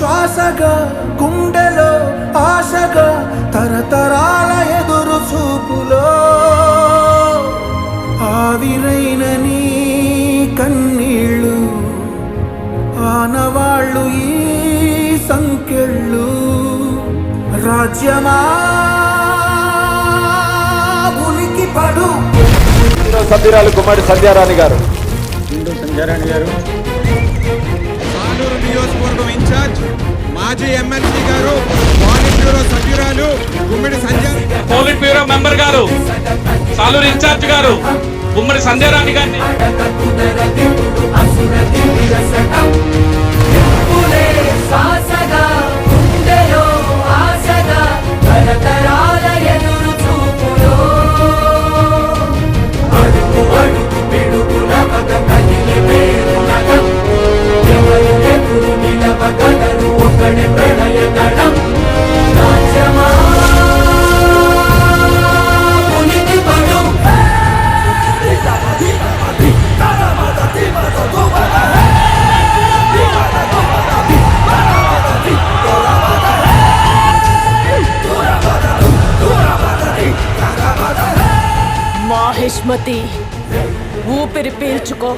శ్వాసగా గుండెలో ఆశగా తరతరాల ఎదురు చూపులో ఆవిరైన నీ కన్నీళ్ళు ఆనవాళ్ళు ఈ సంకెళ్ళు. రాజ్యమా ఉనికి పడు. సభ్యురాలు గుమ్మడి సంధ్యారాణి గారు. సాలూరు నియోజకవర్గం ఇన్ఛార్జ్ మాజీ ఎమ్మెల్సీ గారు పోలిట్ బ్యూరో సభ్యురాలు Gummidi Sanjay. Polit bureau member గారు సాలూరు ఇన్ఛార్జ్ గారు ఉమ్మడి సంధ్యారాణి గారిని. రేష్మతి ఊపిరి పీల్చుకో.